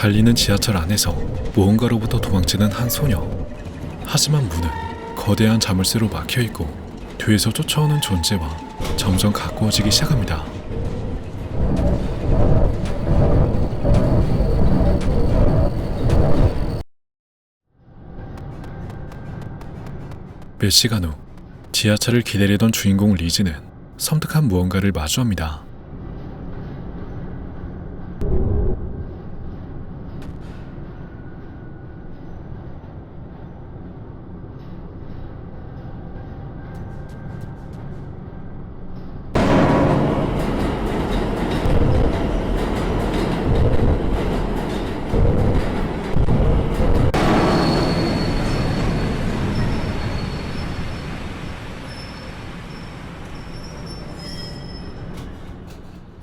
달리는 지하철 안에서 무언가로부터 도망치는 한 소녀. 하지만 문은 거대한 자물쇠로 막혀 있고 뒤에서 쫓아오는 존재와 점점 가까워지기 시작합니다. 몇 시간 후 지하철을 기다리던 주인공 리즈는 섬뜩한 무언가를 마주합니다.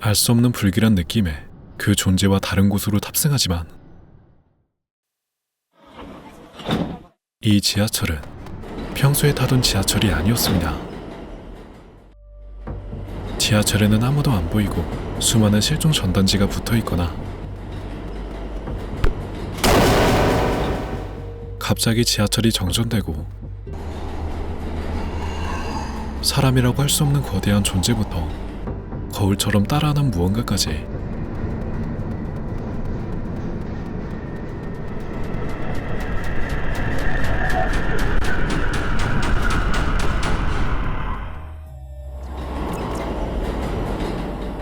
알 수 없는 불길한 느낌에 그 존재와 다른 곳으로 탑승하지만 이 지하철은 평소에 타던 지하철이 아니었습니다. 지하철에는 아무도 안 보이고 수많은 실종 전단지가 붙어 있거나 갑자기 지하철이 정전되고 사람이라고 할 수 없는 거대한 존재부터 거울처럼 따라하는 무언가까지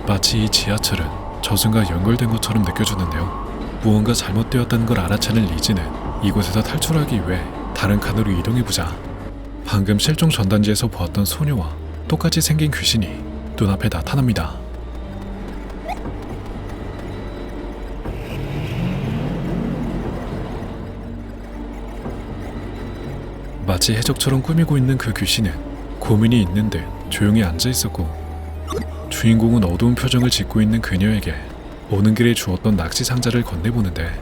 마치 이 지하철은 저승과 연결된 것처럼 느껴지는데요. 무언가 잘못되었다는 걸 알아차는 리즈는 이곳에서 탈출하기 위해 다른 칸으로 이동해보자. 방금 실종 전단지에서 보았던 소녀와 똑같이 생긴 귀신이 눈앞에 나타납니다. 마치 해적처럼 꾸미고 있는 그 귀신은 고민이 있는 듯 조용히 앉아 있었고 주인공은 어두운 표정을 짓고 있는 그녀에게 오는 길에 주었던 낚시 상자를 건네보는데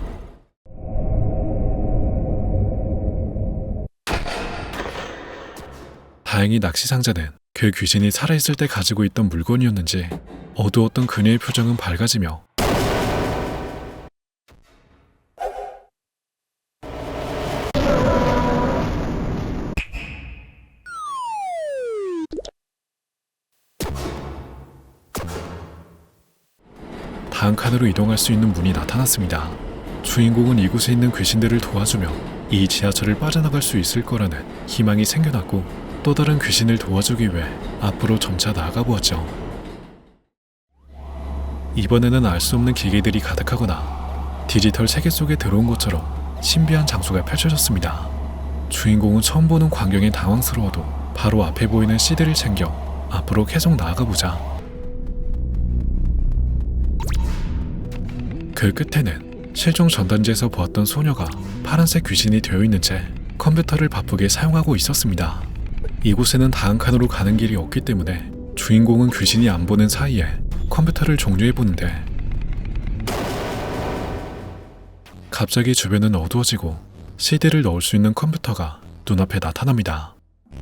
다행히 낚시 상자는 그 귀신이 살아있을 때 가지고 있던 물건이었는지 어두웠던 그녀의 표정은 밝아지며 다음 칸으로 이동할 수 있는 문이 나타났습니다. 주인공은 이곳에 있는 귀신들을 도와주며 이 지하철을 빠져나갈 수 있을 거라는 희망이 생겨났고 또 다른 귀신을 도와주기 위해 앞으로 점차 나아가 보았죠. 이번에는 알 수 없는 기계들이 가득하거나 디지털 세계 속에 들어온 것처럼 신비한 장소가 펼쳐졌습니다. 주인공은 처음 보는 광경에 당황스러워도 바로 앞에 보이는 CD를 챙겨 앞으로 계속 나아가 보자. 그 끝에는 실종 전단지에서 보았던 소녀가 파란색 귀신이 되어 있는 채 컴퓨터를 바쁘게 사용하고 있었습니다. 이곳에는 다음 칸으로 가는 길이 없기 때문에 주인공은 귀신이 안 보는 사이에 컴퓨터를 종료해 보는데 갑자기 주변은 어두워지고 CD를 넣을 수 있는 컴퓨터가 눈앞에 나타납니다.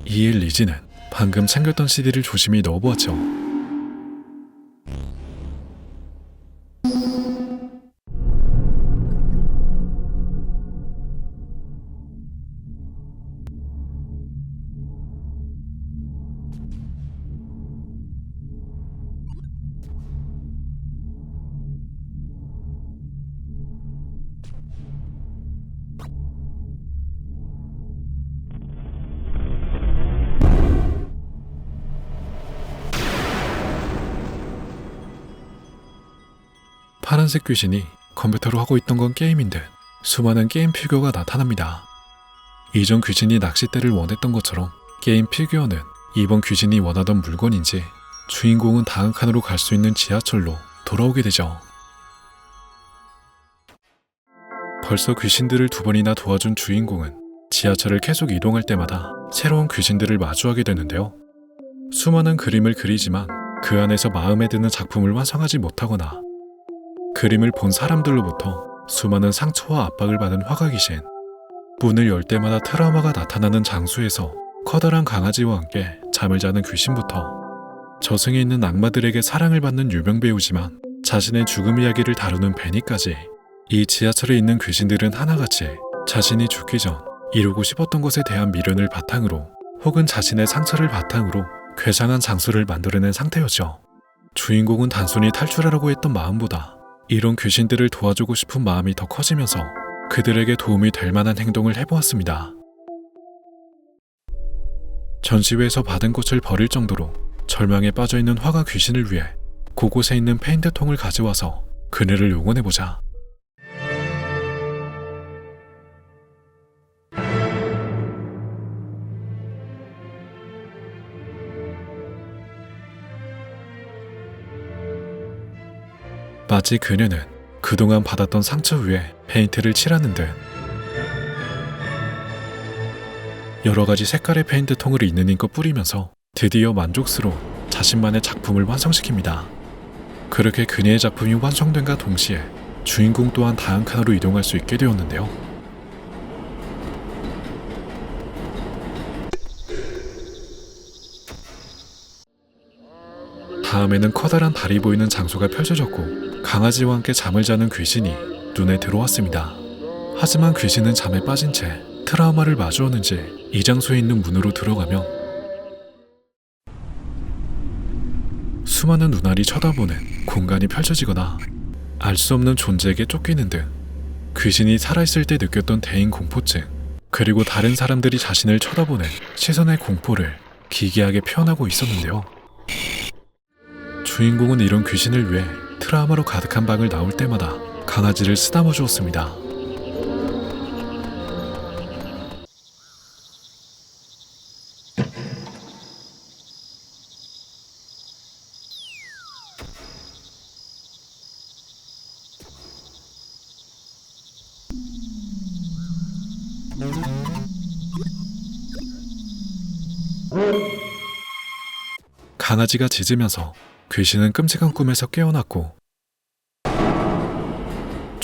이에 리지는 방금 챙겼던 CD를 조심히 넣어보았죠. 파란색 귀신이 컴퓨터로 하고 있던 건 게임인데 수많은 게임 피규어가 나타납니다. 이전 귀신이 낚싯대를 원했던 것처럼 게임 피규어는 이번 귀신이 원하던 물건인지 주인공은 다음 칸으로 갈 수 있는 지하철로 돌아오게 되죠. 벌써 귀신들을 두 번이나 도와준 주인공은 지하철을 계속 이동할 때마다 새로운 귀신들을 마주하게 되는데요. 수많은 그림을 그리지만 그 안에서 마음에 드는 작품을 완성하지 못하거나 그림을 본 사람들로부터 수많은 상처와 압박을 받은 화가 귀신. 문을 열 때마다 트라우마가 나타나는 장소에서 커다란 강아지와 함께 잠을 자는 귀신부터 저승에 있는 악마들에게 사랑을 받는 유명 배우지만 자신의 죽음 이야기를 다루는 베니까지 이 지하철에 있는 귀신들은 하나같이 자신이 죽기 전 이루고 싶었던 것에 대한 미련을 바탕으로 혹은 자신의 상처를 바탕으로 괴상한 장소를 만들어낸 상태였죠. 주인공은 단순히 탈출하려고 했던 마음보다 이런 귀신들을 도와주고 싶은 마음이 더 커지면서 그들에게 도움이 될 만한 행동을 해보았습니다. 전시회에서 받은 꽃을 버릴 정도로 절망에 빠져 있는 화가 귀신을 위해 그곳에 있는 페인트통을 가져와서 그네를 용원해보자. 마치 그녀는 그동안 받았던 상처 위에 페인트를 칠하는 듯 여러 가지 색깔의 페인트 통을 있는 힘껏 뿌리면서 드디어 만족스러운 자신만의 작품을 완성시킵니다. 그렇게 그녀의 작품이 완성된과 동시에 주인공 또한 다음 칸으로 이동할 수 있게 되었는데요. 다음에는 커다란 달이 보이는 장소가 펼쳐졌고 강아지와 함께 잠을 자는 귀신이 눈에 들어왔습니다. 하지만 귀신은 잠에 빠진 채 트라우마를 마주하는지 이 장소에 있는 문으로 들어가면 수많은 눈알이 쳐다보는 공간이 펼쳐지거나 알 수 없는 존재에게 쫓기는 등 귀신이 살아있을 때 느꼈던 대인 공포증 그리고 다른 사람들이 자신을 쳐다보는 시선의 공포를 기괴하게 표현하고 있었는데요. 주인공은 이런 귀신을 위해 트라우마로 가득한 방을 나올 때마다 강아지를 쓰다듬어 주었습니다. 강아지가 짖으면서 귀신은 끔찍한 꿈에서 깨어났고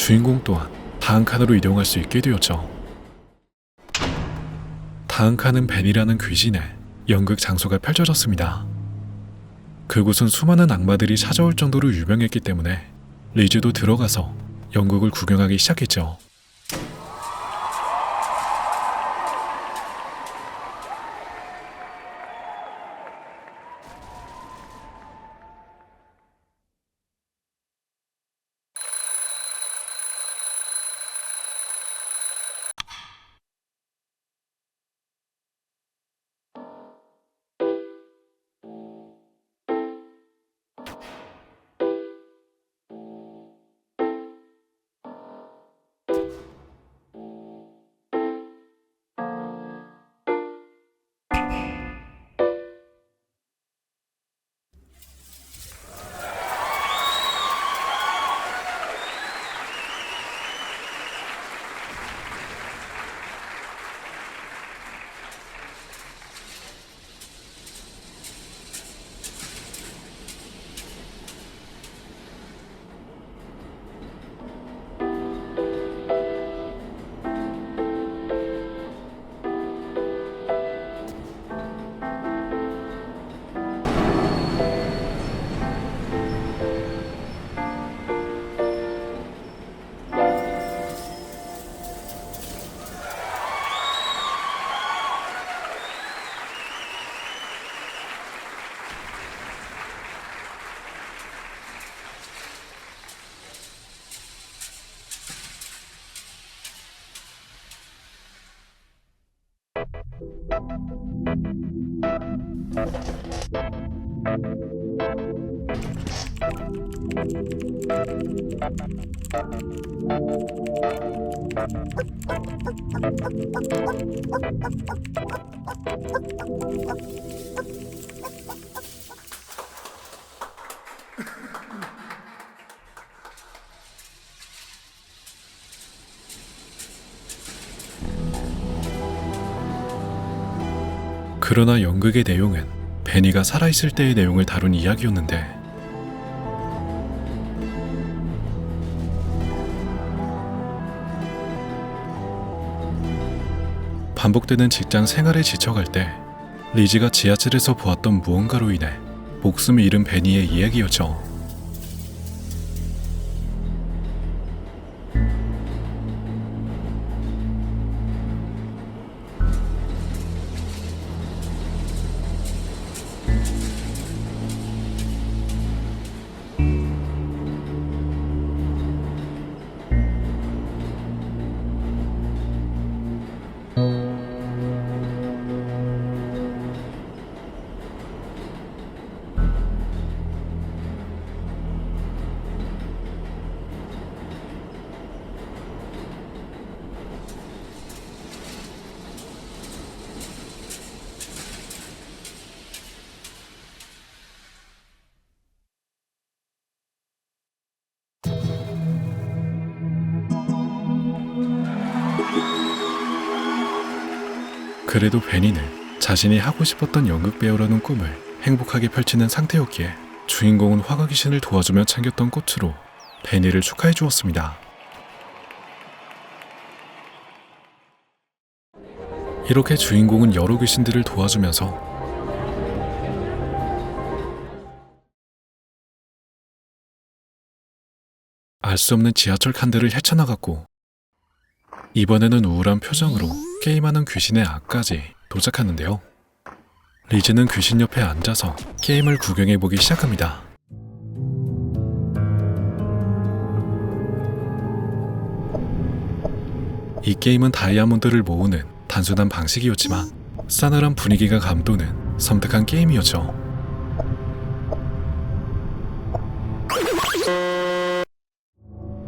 주인공 또한 다음 칸으로 이동할 수 있게 되었죠. 다음 칸은 벤이라는 귀신의 연극 장소가 펼쳐졌습니다. 그곳은 수많은 악마들이 찾아올 정도로 유명했기 때문에 리즈도 들어가서 연극을 구경하기 시작했죠. 그러나 연극의 내용은 베니가 살아있을 때의 내용을 다룬 이야기였는데 반복되는 직장 생활에 지쳐갈 때 리지가 지하철에서 보았던 무언가로 인해 목숨을 잃은 베니의 이야기였죠. 그래도 베니는 자신이 하고 싶었던 연극 배우라는 꿈을 행복하게 펼치는 상태였기에 주인공은 화가 귀신을 도와주며 챙겼던 꽃으로 베니를 축하해 주었습니다. 이렇게 주인공은 여러 귀신들을 도와주면서 알 수 없는 지하철 칸들을 헤쳐나갔고 이번에는 우울한 표정으로 게임하는 귀신의 앞까지 도착하는데요. 리즈는 귀신 옆에 앉아서 게임을 구경해 보기 시작합니다. 이 게임은 다이아몬드를 모으는 단순한 방식이었지만 싸늘한 분위기가 감도는 섬뜩한 게임이었죠.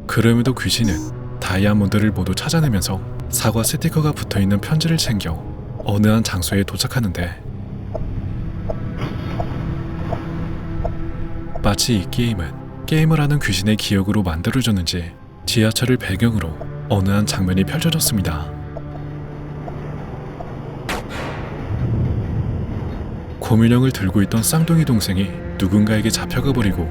그럼에도 귀신은 다이아몬드를 모두 찾아내면서 사과 스티커가 붙어 있는 편지를 챙겨 어느 한 장소에 도착하는데 마치 이 게임은 게임을 하는 귀신의 기억으로 만들어졌는지 지하철을 배경으로 어느 한 장면이 펼쳐졌습니다. 고민형을 들고 있던 쌍둥이 동생이 누군가에게 잡혀가 버리고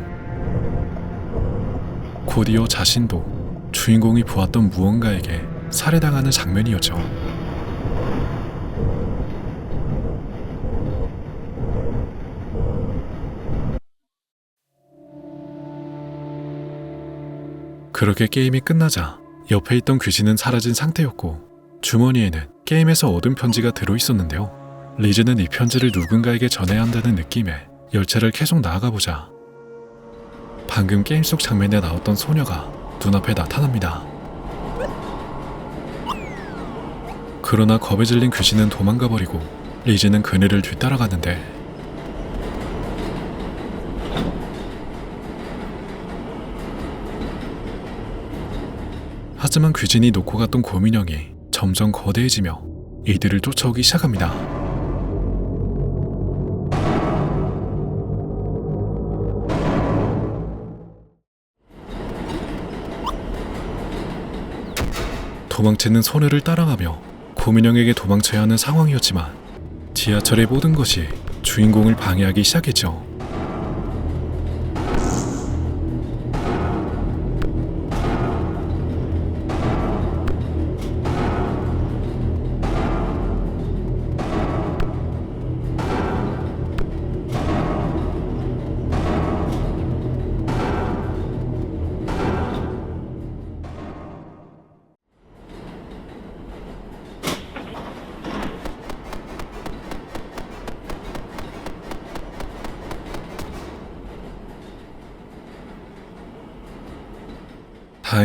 곧이어 자신도 주인공이 보았던 무언가에게 살해당하는 장면이었죠. 그렇게 게임이 끝나자 옆에 있던 귀신은 사라진 상태였고 주머니에는 게임에서 얻은 편지가 들어 있었는데요. 리즈는 이 편지를 누군가에게 전해야 한다는 느낌에 열차를 계속 나아가 보자 방금 게임 속 장면에 나왔던 소녀가 눈앞에 나타납니다. 그러나 겁에 질린 귀신은 도망가 버리고 리즈는 그녀를 뒤따라가는데 하지만 귀신이 놓고 갔던 고민형이 점점 거대해지며 이들을 쫓아오기 시작합니다. 도망치는 소녀를 따라가며 고민형에게 도망쳐야 하는 상황이었지만 지하철의 모든 것이 주인공을 방해하기 시작했죠.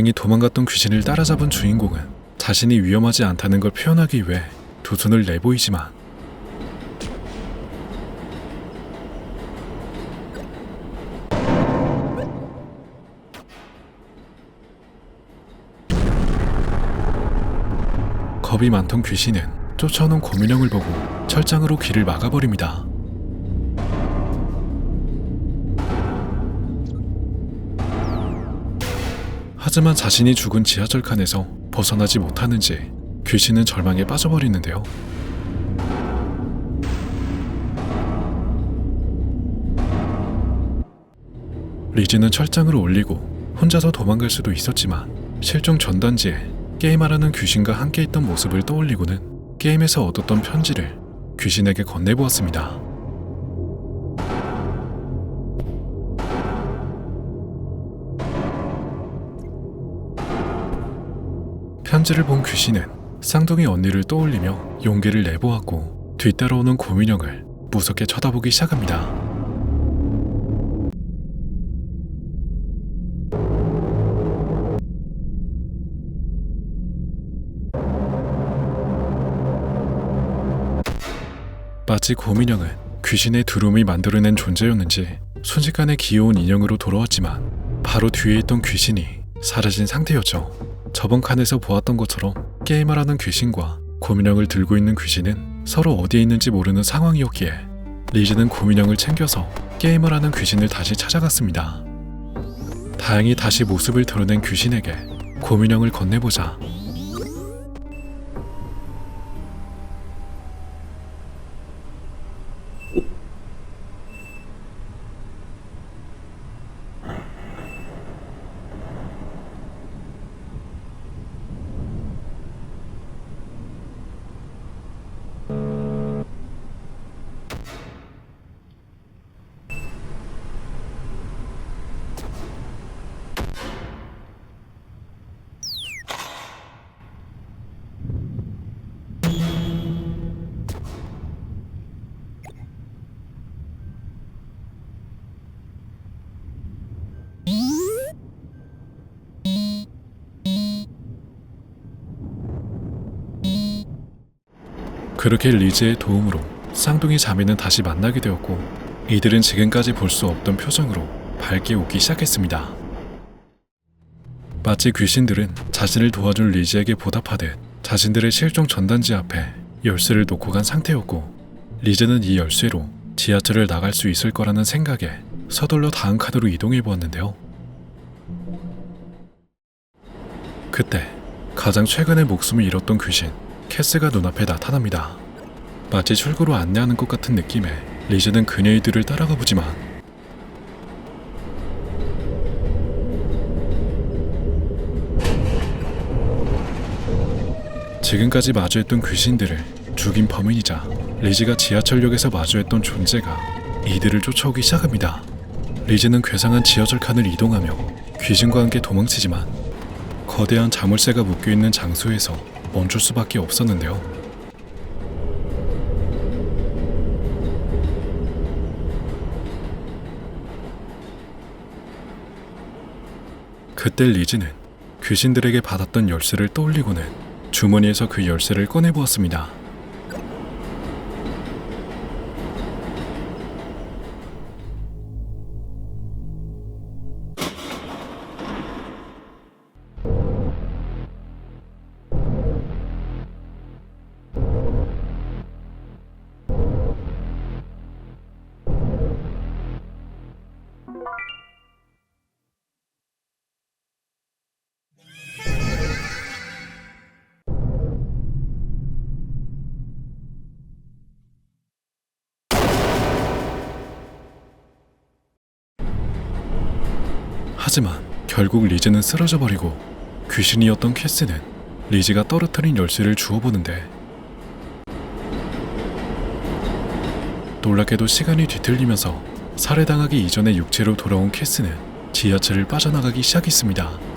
다행히 도망갔던 귀신을 따라잡은 주인공은 자신이 위험하지 않다는 걸 표현하기 위해 두 손을 내보이지만 겁이 많던 귀신은 쫓아오는 고민형을 보고 철장으로 길을 막아버립니다. 하지만 자신이 죽은 지하철 칸에서 벗어나지 못하는지 귀신은 절망에 빠져버리는데요. 리즈는 철장을 올리고 혼자서 도망갈 수도 있었지만 실종 전단지에 게임하라는 귀신과 함께 있던 모습을 떠올리고는 게임에서 얻었던 편지를 귀신에게 건네보았습니다. 편지를 본 귀신은 쌍둥이 언니를 떠올리며 용기를 내보았고 뒤따라오는 고민형을 무섭게 쳐다보기 시작합니다. 마치 고민형은 귀신의 두rum이 만들어낸 존재였는지 순식간에 귀여운 인형으로 돌아왔지만 바로 뒤에 있던 귀신이 사라진 상태였죠. 저번 칸에서 보았던 것처럼 게임을 하는 귀신과 고민형을 들고 있는 귀신은 서로 어디에 있는지 모르는 상황이었기에 리즈는 고민형을 챙겨서 게임을 하는 귀신을 다시 찾아갔습니다. 다행히 다시 모습을 드러낸 귀신에게 고민형을 건네보자 그렇게 리즈의 도움으로 쌍둥이 자매는 다시 만나게 되었고 이들은 지금까지 볼 수 없던 표정으로 밝게 웃기 시작했습니다. 마치 귀신들은 자신을 도와준 리즈에게 보답하듯 자신들의 실종 전단지 앞에 열쇠를 놓고 간 상태였고 리즈는 이 열쇠로 지하철을 나갈 수 있을 거라는 생각에 서둘러 다음 칸으로 이동해 보았는데요. 그때 가장 최근에 목숨을 잃었던 귀신 캐스가 눈앞에 나타납니다. 마치 출구로 안내하는 것 같은 느낌에 리즈는 그녀의 뒤를 따라가 보지만 지금까지 마주했던 귀신들을 죽인 범인이자 리즈가 지하철역에서 마주했던 존재가 이들을 쫓아오기 시작합니다. 리즈는 괴상한 지하철 칸을 이동하며 귀신과 함께 도망치지만 거대한 자물쇠가 묶여 있는 장소에서 멈출 수밖에 없었는데요. 그때 리즈는 귀신들에게 받았던 열쇠를 떠올리고는 주머니에서 그 열쇠를 꺼내 보았습니다. 하지만 결국 리즈는 쓰러져 버리고 귀신이었던 캐스는 리즈가 떨어뜨린 열쇠를 주워보는데 놀랍게도 시간이 뒤틀리면서 살해당하기 이전의 육체로 돌아온 캐스는 지하철을 빠져나가기 시작했습니다.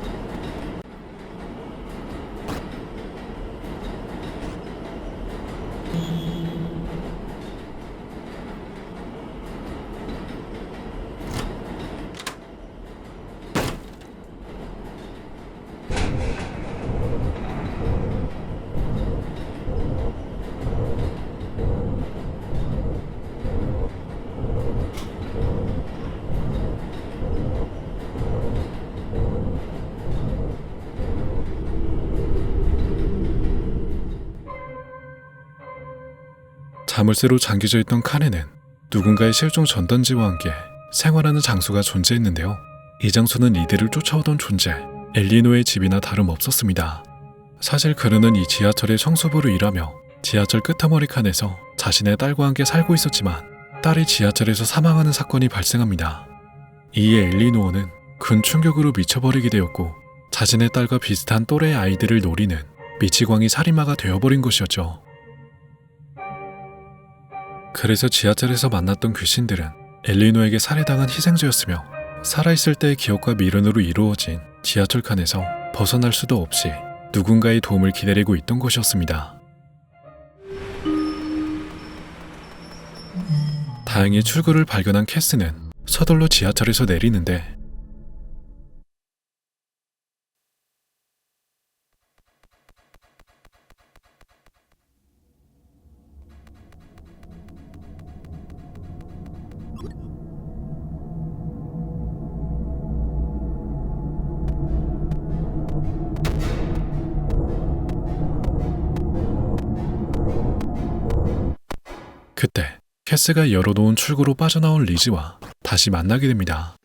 자물쇠로 잠겨져 있던 칸에는 누군가의 실종 전단지와 함께 생활하는 장소가 존재했는데요. 이 장소는 이들을 쫓아오던 존재 엘리노의 집이나 다름없었습니다. 사실 그녀는 이 지하철의 청소부로 일하며 지하철 끄트머리 칸에서 자신의 딸과 함께 살고 있었지만 딸이 지하철에서 사망하는 사건이 발생합니다. 이에 엘리노어는 큰 충격으로 미쳐버리게 되었고 자신의 딸과 비슷한 또래의 아이들을 노리는 미치광이 살인마가 되어버린 것이었죠. 그래서 지하철에서 만났던 귀신들은 엘리노에게 살해당한 희생자였으며 살아있을 때의 기억과 미련으로 이루어진 지하철 칸에서 벗어날 수도 없이 누군가의 도움을 기다리고 있던 것이었습니다. 다행히 출구를 발견한 캐스는 서둘러 지하철에서 내리는데 캐스가 열어놓은 출구로 빠져나온 리즈와 다시 만나게 됩니다.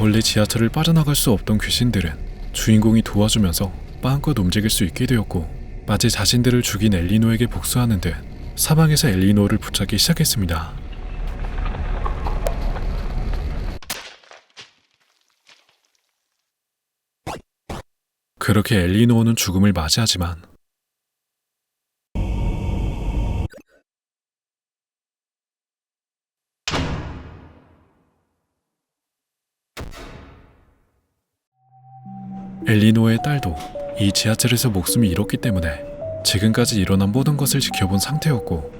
원래 지하철을 빠져나갈 수 없던 귀신들은 주인공이 도와주면서 마음껏 움직일 수 있게 되었고 마치 자신들을 죽인 엘리노에게 복수하는 듯 사방에서 엘리노를 붙잡기 시작했습니다. 그렇게 엘리노어는 죽음을 맞이하지만 엘리노의 딸도 이 지하철에서 목숨이 잃었기 때문에 지금까지 일어난 모든 것을 지켜본 상태였고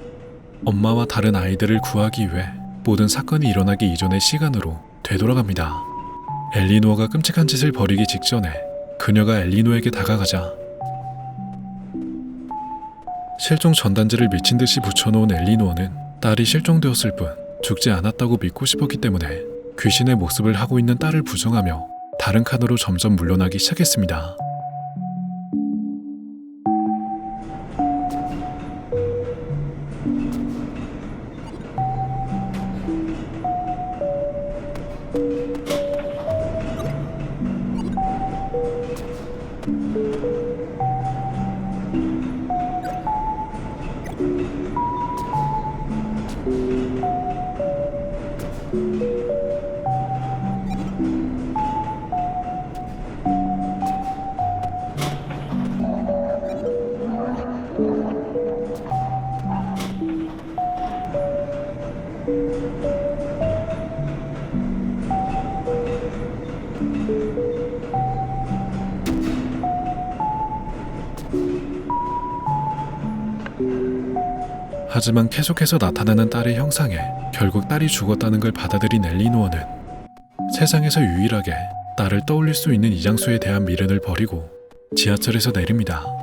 엄마와 다른 아이들을 구하기 위해 모든 사건이 일어나기 이전의 시간으로 되돌아갑니다. 엘리노어가 끔찍한 짓을 벌이기 직전에 그녀가 엘리노에게 다가가자 실종 전단지를 미친 듯이 붙여놓은 엘리노어는 딸이 실종되었을 뿐 죽지 않았다고 믿고 싶었기 때문에 귀신의 모습을 하고 있는 딸을 부정하며 다른 칸으로 점점 물러나기 시작했습니다. 하지만 계속해서 나타나는 딸의 형상에 결국 딸이 죽었다는 걸 받아들인 엘리노어는 세상에서 유일하게 딸을 떠올릴 수 있는 이 장소에 대한 미련을 버리고 지하철에서 내립니다.